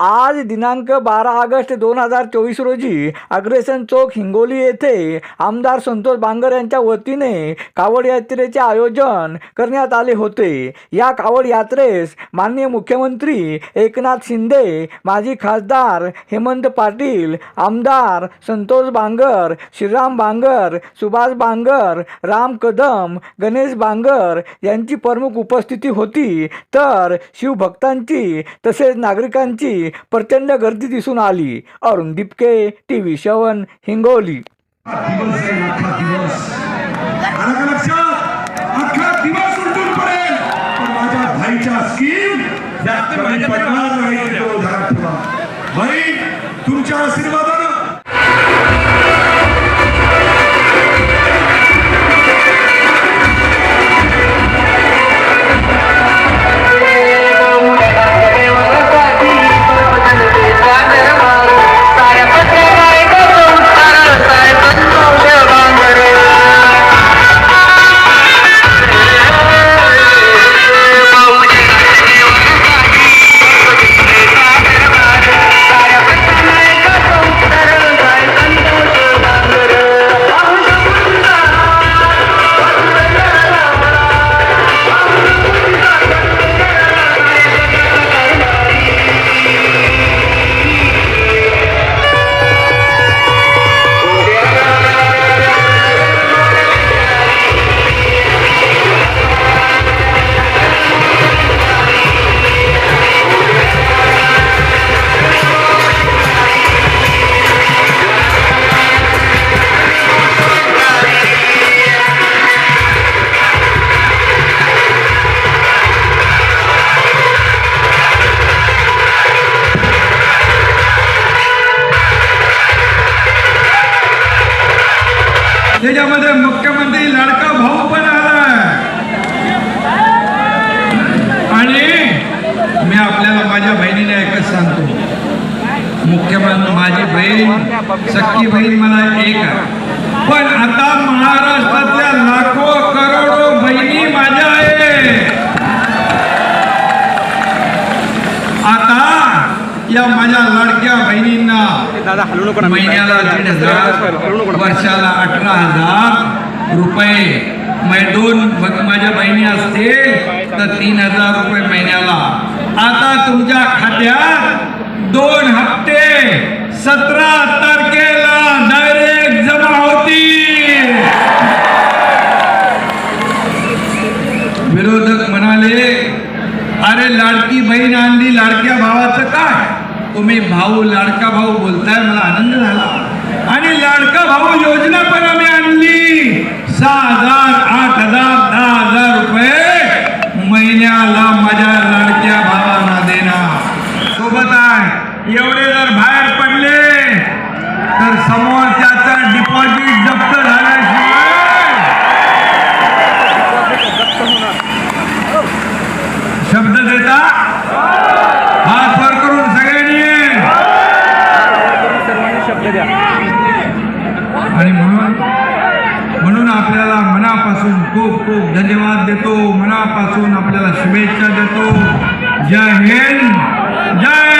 आज दिनांक बारा ऑगस्ट दोन हजार चोवीस रोजी अग्रेसन चौक हिंगोली येथे आमदार संतोष बांगर यांच्या वतीने कावड यात्रेचे आयोजन करण्यात आले होते. या कावड यात्रेस माननीय मुख्यमंत्री एकनाथ शिंदे माजी खासदार हेमंत पाटील आमदार संतोष बांगर श्रीराम बांगर सुभाष बांगर राम कदम गणेश बांगर यांची प्रमुख उपस्थिती होती. तर शिवभक्तांची तसेच नागरिकांची प्रचंड गर्दी दिसून आली. Arun Dipke T V seven Hingoli. दिवस आहे त्याच्यामध्ये मुख्यमंत्री लाडका भाऊ पण आला आणि मी आपल्याला माझ्या बहिणीने एकच सांगतो. मुख्यमंत्री माझी बहीण सख्खी बहीण मला एक आहे. पण आता महाराष्ट्रातल्या लाखो माझ्या लाडक्या बहिणींना महिन्याला दीड हजार वर्षाला अठरा हजार रुपये. दोन माझ्या बहिणी असतील तर तीन हजार रुपये महिन्याला. आता तुमच्या खात्यात दोन हप्ते. सतरा तारखेला डायरेक्ट जमा होतील. विरोधक म्हणाले अरे लाडकी बहीण आणली लाडक्या भावाचं काय? तुम्ही भाऊ लाडका भाऊ बोलताय मला आनंद झाला. आणि लाडका भाऊ योजना पण आम्ही आणली. सहा हजार आठ खूप खूप धन्यवाद देतो. मनापासून आपल्याला शुभेच्छा देतो. जय हिंद. जय